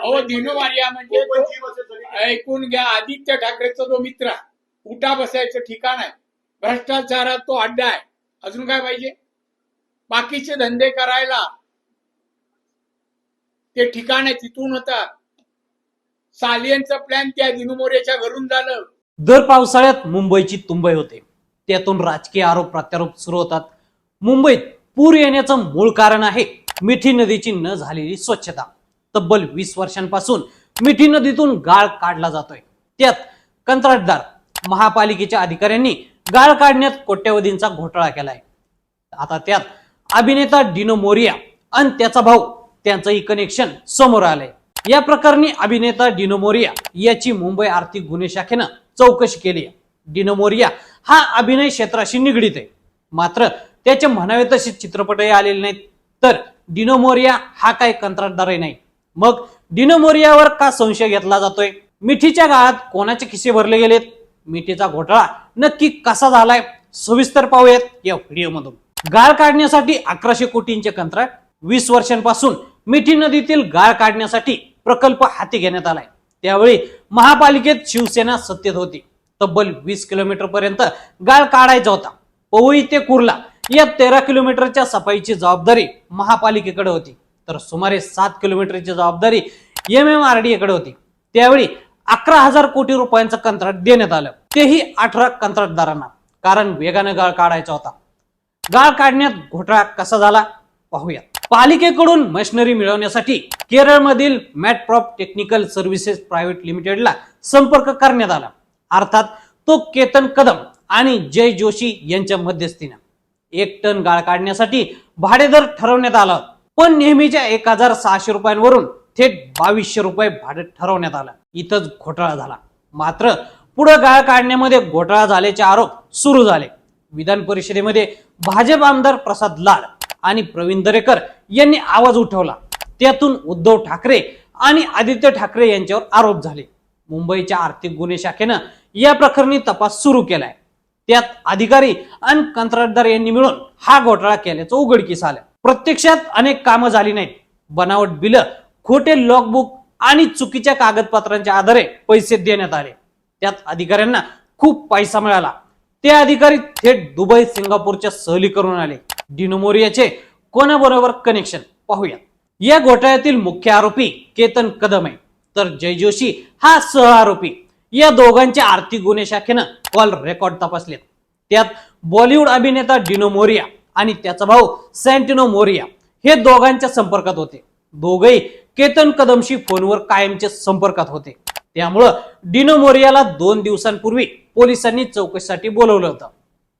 अहो दिनोवारिया म्हणजे तो- ऐकून घ्या आदित्य ठाकरेचा जो मित्र उठा बसायचं ठिकाण आहे भ्रष्टाचारात तो अड्डा आहे. अजून काय पाहिजे? बाकीचे धंदे करायला ते ठिकाण आहे तिथून होतात सालियनचं प्लॅन त्या दिनुमोरेच्या घरून झालं. दर पावसाळ्यात मुंबईची तुंबई होते. त्यातून राजकीय आरोप प्रत्यारोप सुरू होतात. मुंबईत पूर येण्याचं मूळ कारण आहे मिठी नदीची न झालेली स्वच्छता. तब्बल वीस वर्षांपासून मिठी नदीतून गाळ काढला जातोय. त्यात कंत्राटदार महापालिकेच्या अधिकाऱ्यांनी गाळ काढण्यात कोट्यवधींचा घोटाळा केलाय. आता त्यात अभिनेता डिनो मोरिया आणि त्याचा भाऊ त्यांचंही कनेक्शन समोर आलंय. या प्रकरणी अभिनेता डिनो मोरिया याची मुंबई आर्थिक गुन्हे शाखेनं चौकशी केली आहे. डिनो मोरिया हा अभिनय क्षेत्राशी निगडीत आहे. मात्र त्याचे म्हणावे तसे चित्रपटही आलेले नाहीत. तर डिनो मोरिया हा काही कंत्राटदारही नाही. मग डिनोमोरियावर का संशय घेतला जातोय? मिठीच्या काळात कोणाचे खिसे भरले गेलेत? मिठीचा घोटाळा नक्की कसा झालाय? सविस्तर पाहूयात या व्हिडिओमधून. गाळ काढण्यासाठी अकराशे कोटींचे कंत्राट वीस वर्षांपासून मिठी नदीतील गाळ काढण्यासाठी प्रकल्प हाती घेण्यात आलाय. त्यावेळी महापालिकेत शिवसेना सत्तेत होती. तब्बल वीस किलोमीटर पर्यंत गाळ काढायचा होता. पवई ते कुर्ला या तेरा किलोमीटरच्या सफाईची जबाबदारी महापालिकेकडे होती. तर सुमारे सात किलोमीटरची जबाबदारी एम एम आर डी कडे होती. त्यावेळी अकरा हजार कोटी रुपयांचं कंत्राट देण्यात आलं. तेही अठरा कंत्राटदारांना. कारण वेगानं गाळ काढायचा होता. गाळ काढण्यात घोटाळा कसा झाला? पाहूया पालिकेकडून मशिनरी मिळवण्यासाठी केरळमधील मॅटप्रॉप टेक्निकल सर्व्हिसेस प्रायव्हेट लिमिटेडला संपर्क करण्यात आला. अर्थात तो केतन कदम आणि जय जोशी यांच्या मध्यस्थीनं. एक टन गाळ काढण्यासाठी भाडेदर ठरवण्यात आला होता. पण नेहमीच्या एक हजार सहाशे रुपयांवरून थेट बावीसशे रुपये भाडे ठरवण्यात आलं. इथंच घोटाळा झाला. मात्र पुढे गाळ काढण्यामध्ये घोटाळा झाल्याचे आरोप सुरू झाले. विधान परिषदेमध्ये भाजप आमदार प्रसाद लाड आणि प्रवीण दरेकर यांनी आवाज उठवला. त्यातून उद्धव ठाकरे आणि आदित्य ठाकरे यांच्यावर आरोप झाले. मुंबईच्या आर्थिक गुन्हे शाखेनं या प्रकरणी तपास सुरू केलाय. त्यात अधिकारी आणि कंत्राटदार यांनी मिळून हा घोटाळा केल्याचं उघडकीस आलं. प्रत्यक्षात अनेक कामं झाली नाहीत. बनावट बिलं खोटे लॉकबुक आणि चुकीच्या कागदपत्रांच्या आधारे पैसे देण्यात आले. त्यात अधिकाऱ्यांना खूप पैसा मिळाला. ते अधिकारी थेट दुबई सिंगापूरच्या सहली करून आले डिनोमोरियाचे कोणाबरोबर कनेक्शन पाहूया. या घोटाळ्यातील मुख्य आरोपी केतन कदम आहे. तर जय जोशी हा सह आरोपी. या दोघांच्या आर्थिक गुन्हे शाखेनं कॉल रेकॉर्ड तपासलेत. त्यात बॉलिवूड अभिनेता डिनो मोरिया आणि त्याचा भाऊ सँटिनो मोरिया हे दोघांच्या संपर्कात होते. दोघही केतन कदमशी फोनवर कायमचे संपर्कात होते. त्यामुळं डिनो मोरियाला दोन दिवसांपूर्वी पोलिसांनी चौकशीसाठी बोलवलं होतं.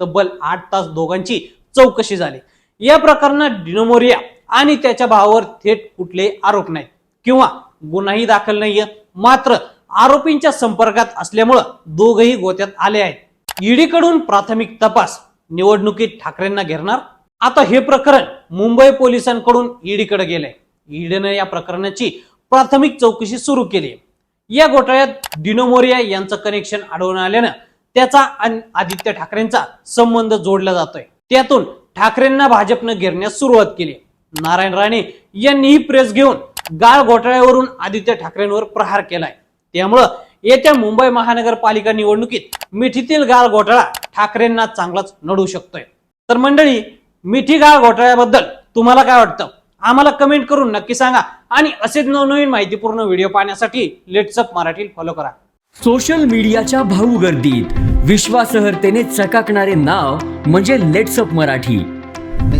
तब्बल आठ तास दोघांची चौकशी झाली. या प्रकरणात डिनो मोरिया आणि त्याच्या भावावर थेट कुठलेही आरोप नाहीत किंवा गुन्हाही दाखल नाहीये. मात्र आरोपींच्या संपर्कात असल्यामुळं दोघही गोत्यात आले आहेत. ईडीकडून प्राथमिक तपास निवडणुकीत ठाकरेंना घेरणार? आता हे प्रकरण मुंबई पोलिसांकडून ईडीकडे गेलंय. ईडीनं या प्रकरणाची प्राथमिक चौकशी सुरू केली या घोटाळ्यात डिनोमोरिया यांचं कनेक्शन आढळून आल्यानं त्याचा आणि आदित्य ठाकरेंचा संबंध जोडला जातोय. त्यातून ठाकरेंना भाजपनं घेरण्यास सुरुवात केली नारायण राणे यांनीही प्रेस घेऊन गाळ घोटाळ्यावरून आदित्य ठाकरेंवर प्रहार केलाय. त्यामुळं येत्या मुंबई महानगरपालिका निवडणुकीत मिठीतील गाळ घोटाळा ठाकरेंना चांगलाच नडू शकतोय. तर मंडळी मिठी गाळ घोटाळ्याबद्दल तुम्हाला काय वाटतं? आम्हाला कमेंट करून नक्की सांगा. आणि असेच नवनवीन माहितीपूर्ण व्हिडिओ पाहण्यासाठी लेट्सअप मराठी फॉलो करा. सोशल मीडियाच्या भाऊ गर्दीत विश्वासार्हतेने चकाकणारे नाव म्हणजे लेट्सअप मराठी.